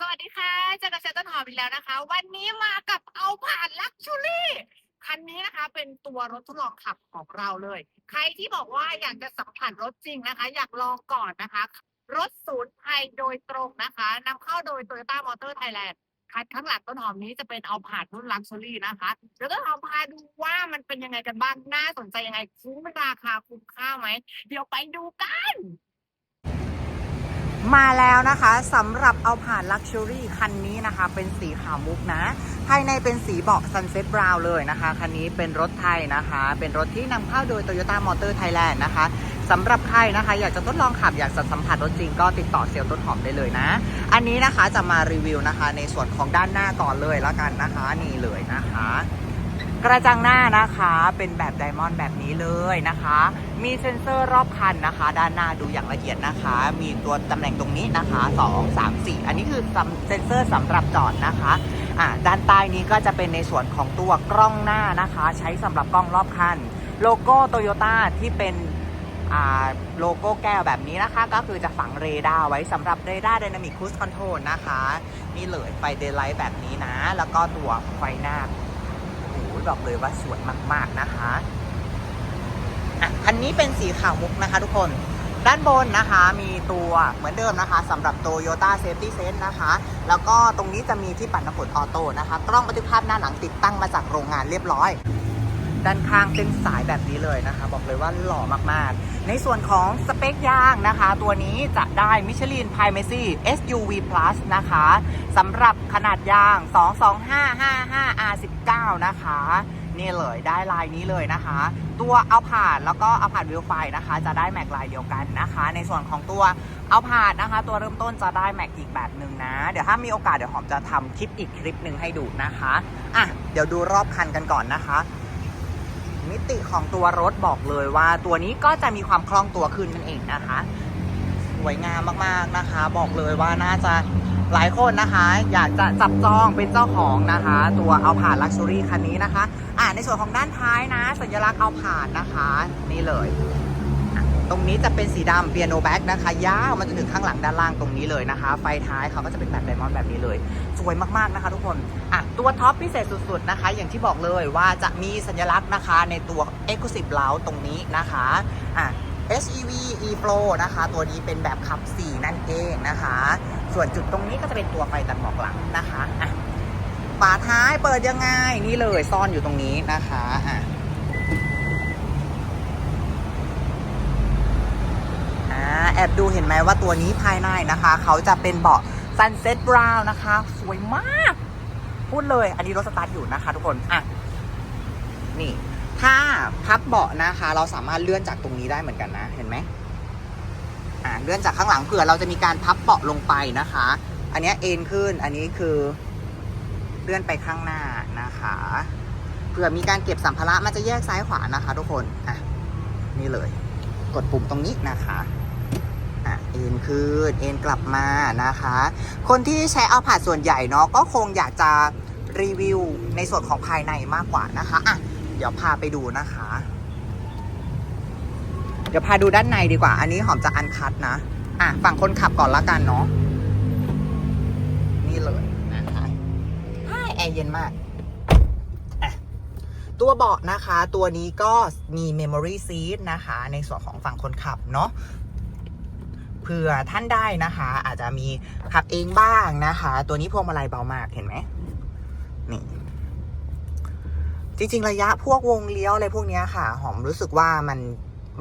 สวัสดีค่ะเจอกับเชต้นหอมอีกแล้วนะคะ วันนี้มากับเอาผ่านลักชูรี่คันนี้นะคะ เป็นตัวรถทดลองขับของเราเลย ใครที่บอกว่าอยากจะสัมผัสรถจริงนะคะ อยากลองก่อนนะคะ รถศูนย์ไทยโดยตรงนะคะนำเข้าโดย Toyota Motor Thailand คันข้างหลังต้นหอมนี้จะเป็นเอาผ่านรุ่นลักชัวรี่นะคะเดี๋ยวต้นหอมพาดูว่ามันเป็นยังไงกันบ้างน่าสนใจยังไงคุ้มราคาคุ้มค่าไหมเดี๋ยวไปดูกัน มาแล้วนะคะสำหรับเอาผ่าน Luxury คันนี้นะคะ เป็นสีขาวมุกนะ ภายในเป็นสีเบาะ Sunset Brown เลยนะคะ คันนี้เป็นรถไทยนะคะ เป็นรถที่นำเข้าโดย Toyota Motor Thailand นะคะสำหรับใครนะคะ อยากจะทดลองขับอยากจะสัมผัสรถจริงก็ติดต่อเซลล์ต้นหอมได้เลยนะ อันนี้นะคะจะมารีวิวนะคะ ในส่วนของด้านหน้าก่อนเลยแล้วกันนะคะ นี่เลยนะคะ กระจังหน้านะคะเป็นแบบไดมอนด์แบบนี้เลยนะคะ มีเซ็นเซอร์รอบคันนะคะ ด้านหน้าดูอย่างละเอียดนะคะ มีตัวตำแหน่งตรงนี้นะคะ 2 3 4 อันนี้คือเซ็นเซอร์สำหรับจอดนะคะอ่าด้านใต้นี้ก็จะเป็นในส่วนของตัวกล้องหน้านะคะ ใช้สำหรับกล้องรอบคัน โลโก้โตโยต้าที่เป็นโลโก้แก้วแบบนี้นะคะ ก็คือจะฝังเรดาร์ไว้สำหรับเรดาร์ไดนามิกคูสคอนโทรลนะคะ นี่เลยไฟเดย์ไลท์แบบนี้นะ แล้วก็ตัวไฟหน้า บอกเลยว่าสวยมากๆนะคะอะคันนี้เป็นสีขาวมุกนะคะ ทุกคนด้านบนนะคะมีตัวเหมือนเดิมนะคะสำหรับ Toyota Safety Sense นะคะ แล้วก็ตรงนี้จะมีที่ปัดน้ำฝนออโต้นะคะกล้องบันทึกภาพหน้าหลังติดตั้งมาจากโรงงานเรียบร้อย ด้านข้างเป็นสายแบบนี้เลยนะคะ บอกเลยว่าหล่อมากๆ ในส่วนของสเปคยางนะคะ ตัวนี้จะได้ Michelin Primacy SUV Plus นะคะสำหรับขนาดยาง 22555 R19 นะคะนี่เลยได้ลายนี้เลยนะคะ ตัวเอาผ่านแล้วก็เอาผ่านวิวไฟนะคะ จะได้แม็กลายเดียวกันนะคะ ในส่วนของตัวเอาผ่านนะคะ ตัวเริ่มต้นจะได้แม็กอีกแบบหนึ่งนะ เดี๋ยวถ้ามีโอกาสเดี๋ยวหอมจะทำคลิปอีกคลิปหนึ่งให้ดูนะคะอะเดี๋ยวดูรอบคันกันก่อนนะคะ มิติของตัวรถบอกเลยว่าตัวนี้ก็จะมีความคล่องตัวขึ้นนั่นเองนะคะ สวยงามมากๆนะคะ บอกเลยว่าน่าจะหลายคนนะคะ อยากจะจับจองเป็นเจ้าของนะคะ ตัวเอาผ่านลักชัวรี่คันนี้นะคะ อ่าในส่วนของด้านท้ายนะ สัญลักษณ์เอาผ่านนะคะ นี่เลย ตรงนี้จะเป็นสีดำเปียโนแบ็กนะคะ ยาวมาจนถึงข้างหลังด้านล่างตรงนี้เลยนะคะ ไฟท้ายเขาก็จะเป็นแบบไดมอนด์แบบนี้เลย สวยมากๆนะคะทุกคน อะ ตัวท็อปพิเศษสุดๆนะคะ อย่างที่บอกเลยว่าจะมีสัญลักษณ์นะคะ ในตัว e x c l u s i v e l o u ตรงนี้นะคะ อะ HEV e-flow นะคะ ตัวนี้เป็นแบบขับ 4 นั่นเองนะคะ ส่วนจุดตรงนี้ก็จะเป็นตัวไฟตัดหมอกหลังนะคะอะฝาท้ายเปิดยังไงนี่เลยซ่อนอยู่ตรงนี้นะคะอะ อ่า แอบดูเห็นไหมว่าตัวนี้ภายในนะคะ เขาจะเป็นเบาะ Sunset Brown นะคะ สวยมาก พูดเลย อันนี้รถสตาร์ทอยู่นะคะ ทุกคน อะ นี่ ถ้าพับเบาะนะคะ เราสามารถเลื่อนจากตรงนี้ได้เหมือนกันนะ เห็นไหมอ่าเลื่อนจากข้างหลังเผื่อเราจะมีการพับเบาะลงไปนะคะ อันนี้เอ็นขึ้น อันนี้คือ เลื่อนไปข้างหน้านะคะเผื่อมีการเก็บสัมภาระมันจะแยกซ้ายขวานะคะ ทุกคน อะ นี่เลย กดปุ่มตรงนี้นะคะ ขึ้น เอ็นกลับมานะคะ คนที่ใช้เอาผาดส่วนใหญ่เนาะก็คงอยากจะรีวิวในส่วนของภายในมากกว่านะคะอะเดี๋ยวพาไปดูนะคะ เดี๋ยวพาดูด้านในดีกว่า อันนี้หอมจะอันคัดนะอะฝั่งคนขับก่อนละกันเนาะนี่เลยนะคะให้แอร์เย็นมากอะตัวเบาะนะคะตัวนี้ก็มี Memory Seat นะคะ ในส่วนของฝั่งคนขับเนาะเผื่อท่านได้นะคะ อาจจะมีขับเองบ้างนะคะ ตัวนี้พวงมาลัยเบามากเห็นไหมนี่จริงๆ ระยะพวกวงเลี้ยวอะไรพวกนี้ค่ะ หอมรู้สึกว่ามัน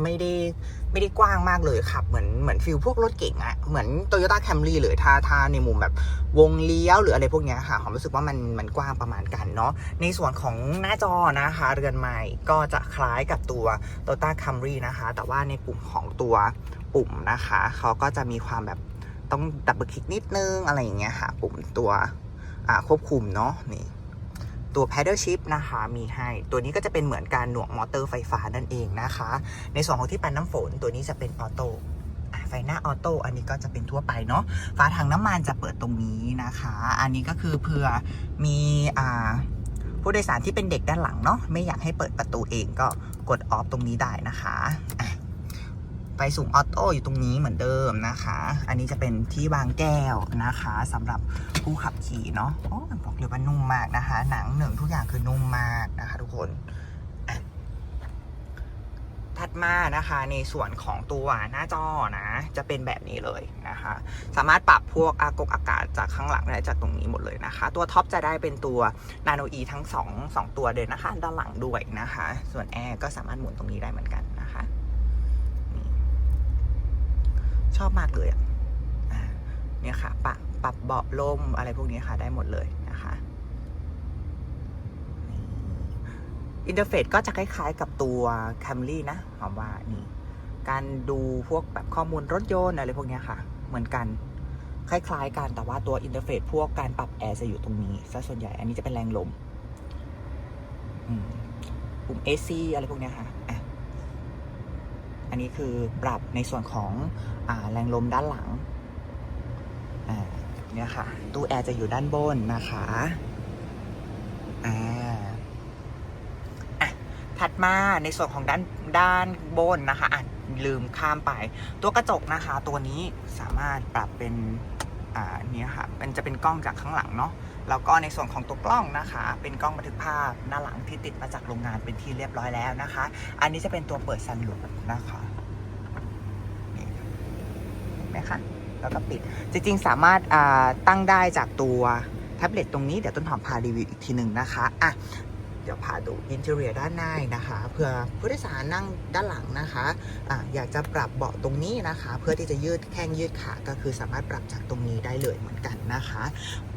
ไม่ได้ไม่ได้กว้างมากเลยครับ เหมือนเหมือนฟิลพวกรถเก่งอะเหมือน Toyota Camry เลยถ้าถ้าในมุมแบบวงเลี้ยวหรืออะไรพวกนี้ค่ะหอมรู้สึกว่ามันมันกว้างประมาณกันเนาะในส่วนของหน้าจอนะคะเรือนไม้ก็จะคล้ายกับตัว Toyota Camry นะคะ แต่ว่าในปุ่มของตัว ปุ่มนะคะ เขาก็จะมีความแบบต้องดับเบิลคลิกนิดนึงอะไรอย่างเงี้ยค่ะ ปุ่มตัวควบคุมเนาะนี่ตัว paddle shift นะคะมีให้ ตัวนี้ก็จะเป็นเหมือนการหน่วงมอเตอร์ไฟฟ้านั่นเองนะคะ ในส่วนของที่ปันน้ำฝนตัวนี้จะเป็นออโต้ไฟหน้าออโต้อันนี้ก็จะเป็นทั่วไปเนาะฝาถังน้ำมันจะเปิดตรงนี้นะคะ อันนี้ก็คือเผื่อมีอ่าผู้โดยสารที่เป็นเด็กด้านหลังเนาะไม่อยากให้เปิดประตูเองก็กดออฟตรงนี้ได้นะคะอะ ไฟสูงออโต้อยู่ตรงนี้เหมือนเดิมนะคะ อันนี้จะเป็นที่วางแก้วนะคะสำหรับผู้ขับขี่เนาะโอ้บอกเลยว่านุ่มมากนะคะ หนังหนึ่งทุกอย่างคือนุ่มมากนะคะ ทุกคนถัดมานะคะในส่วนของตัวหน้าจอนะ จะเป็นแบบนี้เลยนะคะ สามารถปรับพวกอากกอากาศจากข้างหลังได้จากตรงนี้หมดเลยนะคะ ตัวท็อปจะได้เป็นตัวนาโนอีทั้ง 2 2 ตัวเลยนะคะ ด้านหลังด้วยนะคะ ส่วนแอร์ก็สามารถหมุนตรงนี้ได้เหมือนกัน ชอบมากเลยอะเนี่ยค่ะปรับปรับเบาะลมอะไรพวกนี้ค่ะ ได้หมดเลยนะคะอินเทอร์เฟซก็จะคล้ายๆกับตัว Camry นะหอมว่านี่ การดูพวกแบบข้อมูลรถยนต์อะไรพวกนี้ค่ะ เหมือนกัน คล้าย ๆ กันแต่ว่าตัวอินเทอร์เฟซพวกการปรับแอร์จะอยู่ตรงนี้ซะส่วนใหญ่อันนี้จะเป็นแรงลมปุ่ม AC อะไรพวกเนี้ยค่ะ นนี้คือปรับในส่วนของอแรงลมด้านหลังเนี่ยค่ะ ตู้แอร์จะอยู่ด้านบนนะคะอ่าอะถัดมาในส่วนของด้านด้านบนนะคะอะลืมข้ามไป ตัวกระจกนะคะ ตัวนี้สามารถปรับเป็นอ่าเนี่ยค่ะ มันจะเป็นกล้องจากข้างหลังเนาะ แล้วก็ในส่วนของตัวกล้องนะคะ เป็นกล้องบันทึกภาพหน้าหลังที่ติดมาจากโรงงานเป็นที่เรียบร้อยแล้วนะคะ อันนี้จะเป็นตัวเปิดซันลูปนะคะนี่เห็นไหมคะแล้วก็ปิดจริงๆ สามารถตั้งได้จากตัวแท็บเล็ตตรงนี้เดี๋ยวต้นหอมพารีวิวอีกทีหนึ่งนะคะอะ ดี๋ยวพาดูอินเทอร์เนียด้านในนะคะเผื่อผู้โดยสารนั่งด้านหลังนะคะอะอยากจะปรับเบาะตรงนี้นะคะ เพื่อที่จะยืดแข้งยืดขาก็คือสามารถปรับจากตรงนี้ได้เลยเหมือนกันนะคะ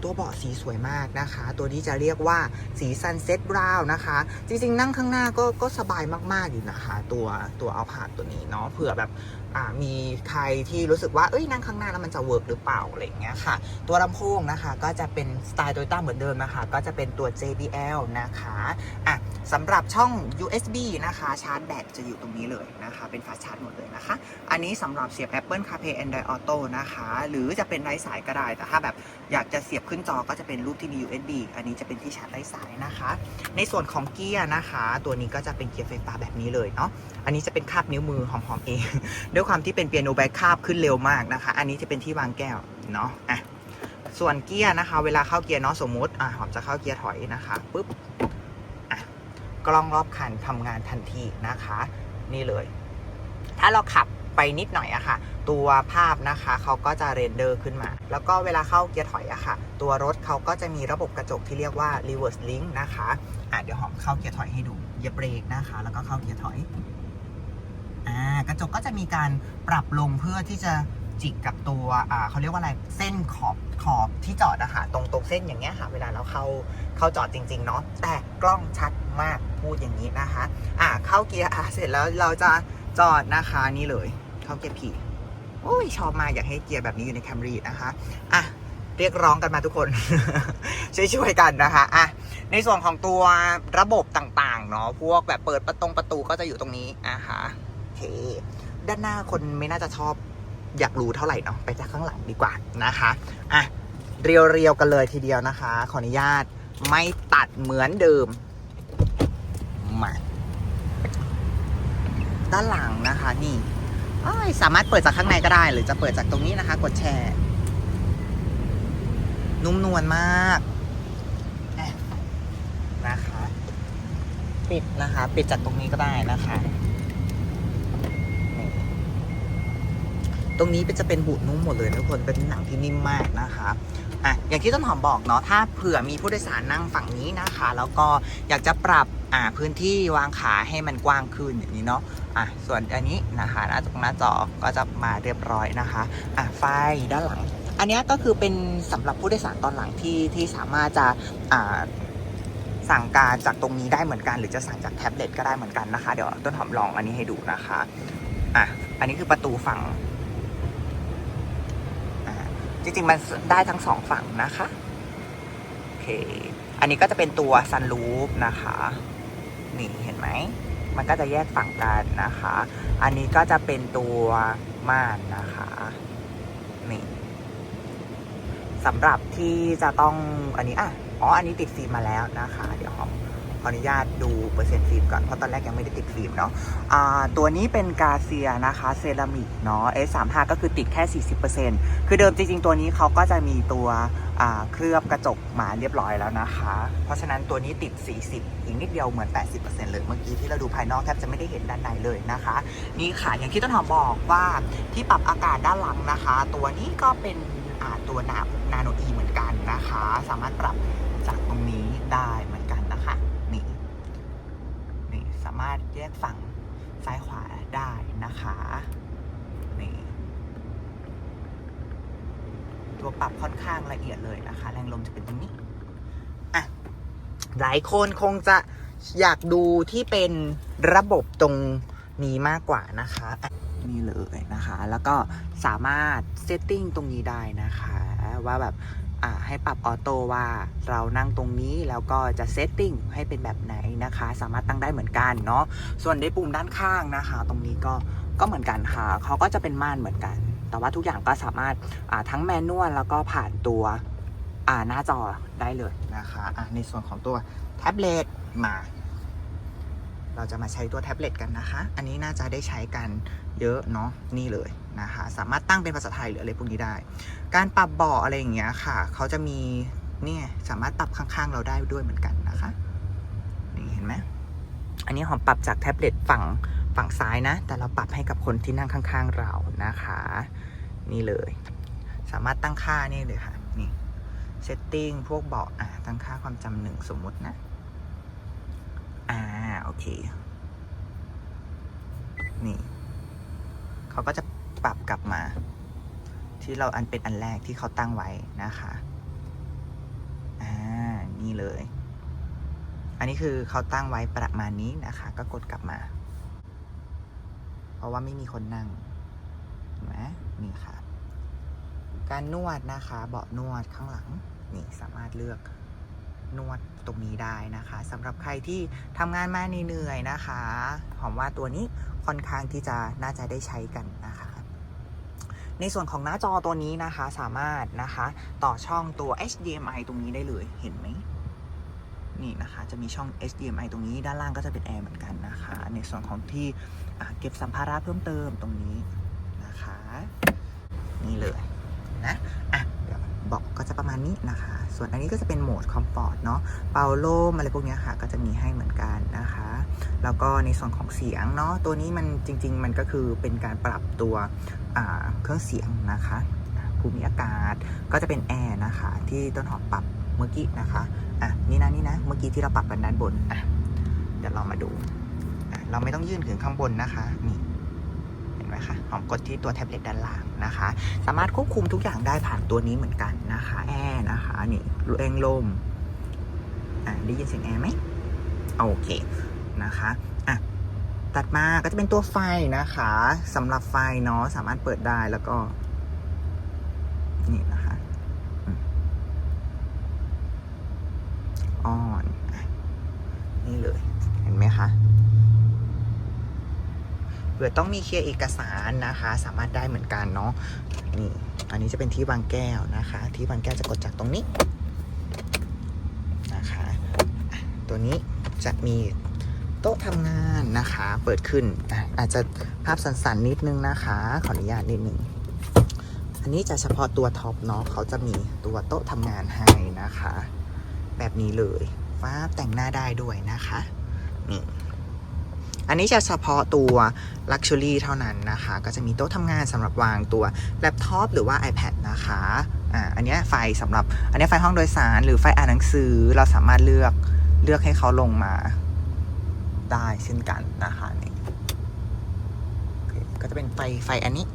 ตัวเบาะสีสวยมากนะคะ ตัวนี้จะเรียกว่าสี Sunset Brown นะคะ จริงๆ นั่งข้างหน้าก็ก็สบายมากๆอยู่นะคะ ตัวตัวเอาผาดตัวนี้เนาะเผื่อแบบมีใครที่รู้สึกว่าเอ้ยนั่งข้างหน้าแล้วมันจะเวิร์กหรือเปล่าอะไรอย่างเงี้ยค่ะ ตัวลำโพงนะคะก็จะเป็นสไตล์โตโยต้าเหมือนเดิมนะคะ ก็จะเป็นตัว JBL นะคะอะสำหรับช่อง USB นะคะ ชาร์จแบตจะอยู่ตรงนี้เลยนะคะ เป็นฝาชาร์จหมดเลยนะคะ อันนี้สำหรับเสียบ Apple CarPlay Android Auto นะคะ หรือจะเป็นไร้สายก็ได้ แต่ถ้าแบบอยากจะเสียบขึ้นจอก็จะเป็นรูปที่มี USB อันนี้จะเป็นที่ชาร์จไร้สายนะคะ ในส่วนของเกียร์นะคะ ตัวนี้ก็จะเป็นเกียร์ไฟฟ้าแบบนี้เลยเนาะ อันนี้จะเป็นคาบนิ้วมือหอมๆเอง ด้วยความที่เป็นเปียโนแบคคาบขึ้นเร็วมากนะคะ อันนี้จะเป็นที่วางแก้วเนาะ อะ ส่วนเกียร์นะคะ เวลาเข้าเกียร์เนาะ สมมุติ อะหอมจะเข้าเกียร์ถอยนะคะปุ๊บ กล้องรอบคันทำงานทันทีนะคะ นี่เลย ถ้าเราขับไปนิดหน่อยอะค่ะ ตัวภาพนะคะเขาก็จะเรนเดอร์ขึ้นมา แล้วก็เวลาเข้าเกียร์ถอยอะค่ะ ตัวรถเขาก็จะมีระบบกระจกที่เรียกว่า reverse link นะคะอะเดี๋ยวหอมเข้าเกียร์ถอยให้ดูเหยียบเบรกนะคะ แล้วก็เข้าเกียร์ถอยอ่ากระจกก็จะมีการปรับลงเพื่อที่จะจิกกับตัวอ่าเขาเรียกว่าอะไรเส้นขอบขอบที่จอดอะค่ะตรงตรงเส้นอย่างเงี้ยค่ะ เวลาเราเข้าเข้าจอดจริง ๆ เนาะแต่กล้องชัด มากพูดอย่างนี้นะคะ อ่าเข้าเกียร์อะเสร็จแล้วเราจะจอดนะคะนี่เลย เข้าเกียร์พีโอ้ยชอบมากอยากให้เกียร์แบบนี้อยู่ในแคมรีนะคะอะเรียกร้องกันมาทุกคน ช่วยๆกันนะคะอะในส่วนของตัวระบบต่างๆเนาะพวกแบบเปิดประตงประตูก็จะอยู่ตรงนี้นะคะโอเคด้านหน้าคนไม่น่าจะชอบอยากรู้เท่าไหร่เนาะไปจากข้างหลังดีกว่านะคะอะเรียวๆกันเลยทีเดียวนะคะ ขออนุญาตไม่ตัดเหมือนเดิม มาด้านหลังนะคะนี่สามารถเปิดจากข้างในก็ได้ หรือจะเปิดจากตรงนี้นะคะ กดแชร์ นุ่มนวลมากนะคะ ปิดนะคะ ปิดจากตรงนี้ก็ได้นะคะตรงนี้จะเป็นบุนุ่มหมดเลยทุกคนเป็นหนังที่นิ่มมากนะคะ อะอย่างที่ต้นหอมบอกเนาะถ้าเผื่อมีผู้โดยสารนั่งฝั่งนี้นะคะ แล้วก็อยากจะปรับอ่าพื้นที่วางขาให้มันกว้างขึ้นอย่างนี้เนาะอะส่วนอันนี้นะคะหน้าจอหน้าจอก็จะมาเรียบร้อยนะคะอะไฟด้านหลัง อันนี้ก็คือเป็นสำหรับผู้โดยสารตอนหลังที่ที่สามารถจะอ่าสั่งการจากตรงนี้ได้เหมือนกัน หรือจะสั่งจากแท็บเล็ตก็ได้เหมือนกันนะคะ เดี๋ยวต้นหอมลองอันนี้ให้ดูนะคะอะอันนี้คือประตูฝั่ง จริงๆ มันได้ทั้งสองฝั่งนะคะ โอเค อันนี้ก็จะเป็นตัวซันรูฟนะคะ นี่เห็นไหม มันก็จะแยกฝั่งกันนะคะ อันนี้ก็จะเป็นตัวม่านนะคะ นี่สำหรับที่จะต้องอันนี้อะอ๋อ อันนี้ติดฟิล์มมาแล้วนะคะ เดี๋ยวหอม ขออนุญาตดูเปอร์เซ็นต์ฟิล์มก่อน เพราะตอนแรกยังไม่ได้ติดฟิล์มเนาะตัวนี้เป็นกาเซียนะคะเซรามิกเนาะ S35 ก็คือติดแค่ 40%คือเดิมจริง ๆ ตัวนี้เขาก็จะมีตัวเคลือบกระจกมาเรียบร้อยแล้วนะคะ เพราะฉะนั้นตัวนี้ติด 40 อีกนิดเดียวเหมือน 80%เลยเมื่อกี้ที่เราดูภายนอกแทบจะไม่ได้เห็นด้านในเลยนะคะ นี่ค่ะอย่างที่ต้นหอมบอกว่าที่ปรับอากาศด้านหลังนะคะ ตัวนี้ก็เป็นอ่าตัวนานาโนอีเหมือนกันนะคะ สามารถปรับจากตรงนี้ได้เหมือนกันนะคะ นี่ นี่สารถแยกฝั่งซ้ายขวาได้นะคะนี่ตัวปรับค่อนข้างละเอียดเลยนะคะ แรงลมจะเป็นตรงนี้อะหลายคนคงจะอยากดูที่เป็นระบบตรงนี้มากกว่านะคะนี่เลยนะคะ แล้วก็สามารถเซตติ้งตรงนี้ได้นะคะ ว่าแบบ ให้ปรับออโต้ว่าเรานั่งตรงนี้แล้วก็จะเซตติ้งให้เป็นแบบไหนนะคะ สามารถตั้งได้เหมือนกันเนาะส่วนในปุ่มด้านข้างนะคะ ตรงนี้ก็ก็เหมือนกันค่ะเขาก็จะเป็นม่านเหมือนกัน แต่ว่าทุกอย่างก็สามารถาทั้งแมนนวลแล้วก็ผ่านตัวหน้าจอได้เลยนะคะะในส่วนของตัวแท็บเล็ตมา เราจะมาใช้ตัวแท็บเล็ตกันนะคะ อันนี้น่าจะได้ใช้กันเยอะเนาะนี่เลยนะคะ สามารถตั้งเป็นภาษาไทยหรืออะไรพวกนี้ได้ การปรับเบาะอะไรอย่างเงี้ยค่ะ เขาจะมีเนี่ยสามารถปรับข้างๆเราได้ด้วยเหมือนกันนะคะนี่เห็นไหมอันนี้หอมปรับจากแท็บเล็ตฝั่งฝั่งซ้ายนะ แต่เราปรับให้กับคนที่นั่งข้างๆเรานะคะ นี่เลย สามารถตั้งค่านี่เลยค่ะนี่เซตติ้งพวกเบาะอะตั้งค่าความจำหนึ่งสมมุตินะอ่า โอเค นี่ เขาก็จะปรับกลับมา ที่เราอันเป็นอันแรกที่เขาตั้งไว้นะคะ อ่า นี่เลย อันนี้คือเขาตั้งไว้ประมาณนี้นะคะ ก็กดกลับมา เพราะว่าไม่มีคนนั่งเห็นไหมนี่ค่ะ การนวดนะคะ เบาะนวดข้างหลัง นี่สามารถเลือก นวดตรงนี้ได้นะคะสำหรับใครที่ทำงานมาเหนื่อยๆนะคะ หอมว่าตัวนี้ค่อนข้างที่จะน่าจะได้ใช้กันนะคะ ในส่วนของหน้าจอตัวนี้นะคะสามารถนะคะต่อช่องตัว HDMI ตรงนี้ได้เลยเห็นไหมนี่นะคะจะมีช่อง HDMI ตรงนี้ด้านล่างก็จะเป็นแอร์เหมือนกันนะคะ ในส่วนของที่เก็บสัมภาระเพิ่มเติมตรงนี้นะคะ นี่เลยนะอะเดี๋ยวบอกก็จะประมาณนี้นะคะ ส่วนอันนี้ก็จะเป็นโหมดคอมฟอร์ตเนาะเป่าลมอะไรพวกเนี้ยค่ะ ก็จะมีให้เหมือนกันนะคะ แล้วก็ในส่วนของเสียงเนาะตัวนี้มันจริง ๆ มันก็คือเป็นการปรับตัวเครื่องเสียงนะคะภูมิอากาศก็จะเป็นแอร์นะคะ ที่ต้นหอมปรับเมื่อกี้นะคะอะนี่นะนี่นะเมื่อกี้ที่เราปรับกันด้านบนอะเดี๋ยวเรามาดู เราไม่ต้องยื่นถึงข้างบนนะคะนี่ นไหมคะหอมกดที่ตัวแท็บเล็ตด้านล่างนะคะ สามารถควบคุมทุกอย่างได้ผ่านตัวนี้เหมือนกันนะคะ แอร์นะคะนี่เร่งลมอะได้ยินเสียงแอร์ไหมโอเคนะคะอะตัดมาก็จะเป็นตัวไฟนะคะสำหรับไฟเนาะสามารถเปิดได้แล้วก็ นี่นะคะออนนี่เลย เห็นไหมคะ เผื่อต้องมีเคลียร์เอกสารนะคะ สามารถได้เหมือนกันเนาะนี่อันนี้จะเป็นที่วางแก้วนะคะ ที่วางแก้วจะกดจากตรงนี้นะคะตัวนี้จะมีโต๊ะทำงานนะคะ เปิดขึ้นอาจจะภาพสันๆนิดนึงนะคะ ขออนุญาตนิดนึงอันนี้จะเฉพาะตัวท็อปเนาะเขาจะมีตัวโต๊ะทำงานให้นะคะ แบบนี้เลยฟ้าแต่งหน้าได้ด้วยนะคะนี่ อันนี้จะเฉพาะตัว Luxury เท่านั้นนะคะ ก็จะมีโต๊ะทำงานสำหรับวางตัวแล็ปท็อปหรือว่า iPad นะคะอ่าอันนี้ไฟสำหรับอันนี้ไฟห้องโดยสารหรือไฟอ่านหนังสือเราสามารถเลือกเลือกให้เขาลงมาได้เช่นกันนะคะนี่ก็จะเป็นไฟไฟอันนี้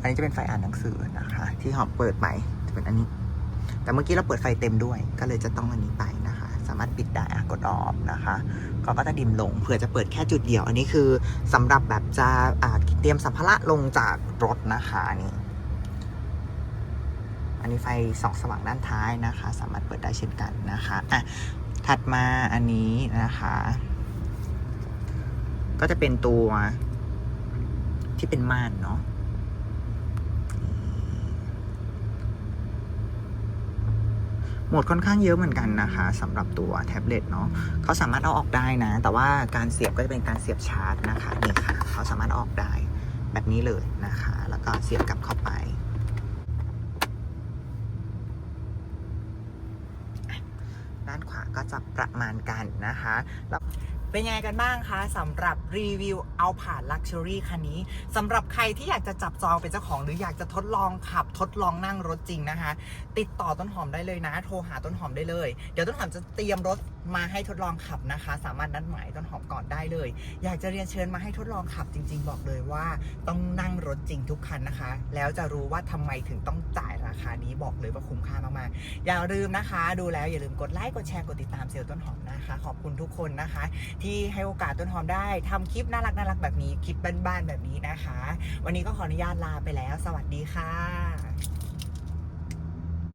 อันนี้จะเป็นไฟอ่านหนังสือนะคะ ที่หอมเปิดใหมจะเป็นอันนี้ แต่เมื่อกี้เราเปิดไฟเต็มด้วย ก็เลยจะต้องอันนี้ไป สามารถปิดได้อะกดออฟนะคะก็ก็จะดิมลงเผื่อจะเปิดแค่จุดเดียว อันนี้คือสำหรับแบบจะเตรียมสัมภาระลงจากรถนะคะนี่อันนี้ไฟส่องสว่างด้านท้ายนะคะ สามารถเปิดได้เช่นกันนะคะอะถัดมาอันนี้นะคะ ก็จะเป็นตัวที่เป็นม่านเนาะ โหมดค่อนข้างเยอะเหมือนกันนะคะสำหรับตัวแท็บเล็ตเนาะเขาสามารถเอาออกได้นะ แต่ว่าการเสียบก็จะเป็นการเสียบชาร์จนะคะนี่ค่ะเขาสามารถอออกได้แบบนี้เลยนะคะ แล้วก็เสียบกลับเข้าไปด้านขวาก็จะประมาณกันนะคะแล้วเป็นยังไงกันบ้างคะสำหรับรีวิว เอาผ่านลักชัวรี่คันนี้สำหรับใครที่อยากจะจับจองเป็นเจ้าของ หรืออยากจะทดลองขับทดลองนั่งรถจริงนะคะ ติดต่อต้นหอมได้เลยนะ โทรหาต้นหอมได้เลย เดี๋ยวต้นหอมจะเตรียมรถมาให้ทดลองขับนะคะ สามารถนัดหมายต้นหอมก่อนได้เลย อยากจะเรียนเชิญมาให้ทดลองขับจริง ๆ บอกเลยว่าต้องนั่งรถจริงทุกคันนะคะ แล้วจะรู้ว่าทำไมถึงต้องจ่ายราคานี้บอกเลยว่าคุ้มค่ามากๆ อย่าลืมนะคะ ดูแล้วอย่าลืมกดไลค์กดแชร์กดติดตามเซลล์ต้นหอมนะคะ ขอบคุณทุกคนนะคะ ที่ให้โอกาสต้นหอมได้ทำคลิปน่ารักน่ารักแบบนี้คลิปบ้านๆแบบนี้นะคะ วันนี้ก็ขออนุญาตลาไปแล้ว สวัสดีค่ะ